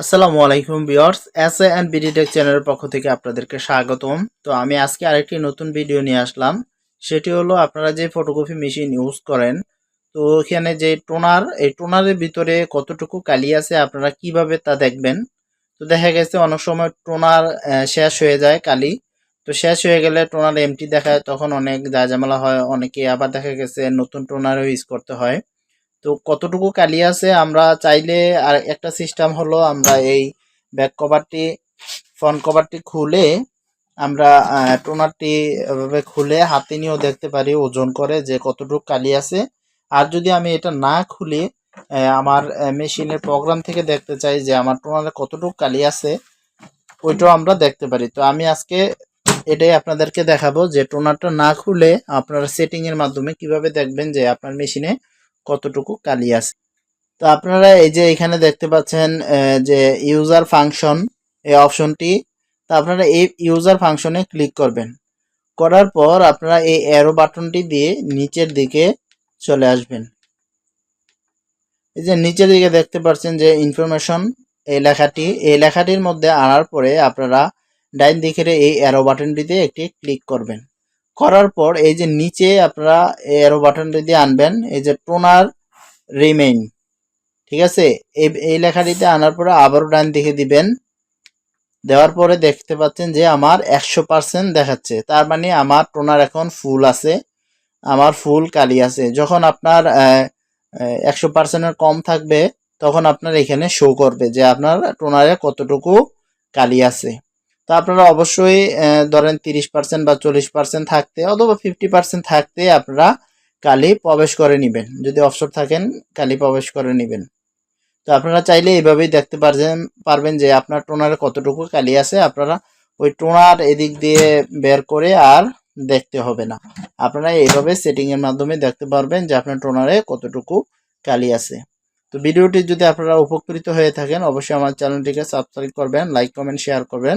আসসালামু আলাইকুম viewers S A and BDTech চ্যানেলের পক্ষ থেকে আপনাদেরকে স্বাগতম। তো আমি আজকে আরেকটি নতুন ভিডিও নিয়ে আসলাম। সেটি হলো আপনারা যে ফটোকপি মেশিন ইউজ করেন, তো এখানে যে টোনার এই টোনারের ভিতরে কতটুকু কালি আছে আপনারা কীভাবে তা দেখবেন? তো দেখা গেছে অনেক সময় টোনার শেষ হয়ে যায় কালি। তো শেষ হয়ে গেলে টোনার এমটি দেখায়, তখন অনেক ঝামেলা হয়, অনেকে আবার দেখা গেছে নতুন টোনারও ইউজ করতে হয়। তো কতটুকু কালি আছে আমরা চাইলে আর একটা সিস্টেম হলো আমরা এই ব্যাক কভারটি ফ্রন্ট কভারটি খুলে আমরা টোনারটি এভাবে খুলে হাতে নিয়েও দেখতে পারি, ওজন করে যে কতটুকু কালি আছে। আর যদি আমি এটা না খুলি আমার মেশিনের প্রোগ্রাম থেকে দেখতে চাই যে আমার টোনারে কতটুকু কালি আছে, ওইটাও আমরা দেখতে পারি। তো আমি আজকে এটাই আপনাদেরকে দেখাবো যে টোনারটা না খুলে আপনারা সেটিংয়ের মাধ্যমে কীভাবে দেখবেন যে আপনার মেশিনে কতটুকু কালি আছে। তো আপনারা এই যে এখানে দেখতে পাচ্ছেন যে ইউজার ফাংশন এই অপশনটি তো আপনারা এই ইউজার ফাংশনে ক্লিক করবেন। করার পর আপনারা এই অ্যারো বাটনটি দিয়ে নিচের দিকে চলে আসবেন। এই যে নিচের দিকে দেখতে পাচ্ছেন যে ইনফরমেশন এই লেখাটি, এই লেখাটির মধ্যে আনার পরে আপনারা ডাইন দিকের এই অ্যারো বাটনটিতে একটি ক্লিক করবেন। করার পর এই যে নিচে আপনারা অ্যারো বাটনটি দিয়ে আনবেন, এই যে টোনার রিমেইন ঠিক আছে? এই লেখাটিতে আনার পরে আবারও ডান দিকে দিবেন। দেওয়ার পরে দেখতে পাচ্ছেন যে আমার একশো পার্সেন্ট দেখাচ্ছে। তার মানে আমার টোনার এখন ফুল আছে, আমার ফুল কালি আছে। যখন আপনার একশো পার্সেন্টের কম থাকবে, তখন আপনার এখানে শো করবে যে আপনার টোনারে কতটুকু কালি আছে। তো আপনারা অবশ্যই ধরেন তিরিশ পার্সেন্ট বা চল্লিশ পার্সেন্ট থাকতে অথবা ফিফটি পার্সেন্ট থাকতে আপনারা কালি প্রবেশ করে নেবেন। যদি অবসর থাকেন, কালি প্রবেশ করে নেবেন। তো আপনারা চাইলে এইভাবেই দেখতে পারবেন পারবেন যে আপনার টোনারে কতটুকু কালি আছে। আপনারা ওই টোনার এদিক দিয়ে বের করে আর দেখতে হবে না। আপনারা এইভাবে সেটিং এর মাধ্যমে দেখতে পারবেন যে আপনার টোনারে কতটুকু কালি আছে। তো ভিডিওটি যদি আপনারা উপকৃত হয়ে থাকেন, অবশ্যই আমার চ্যানেলটিকে সাবস্ক্রাইব করবেন লাইক কমেন্ট শেয়ার করবেন।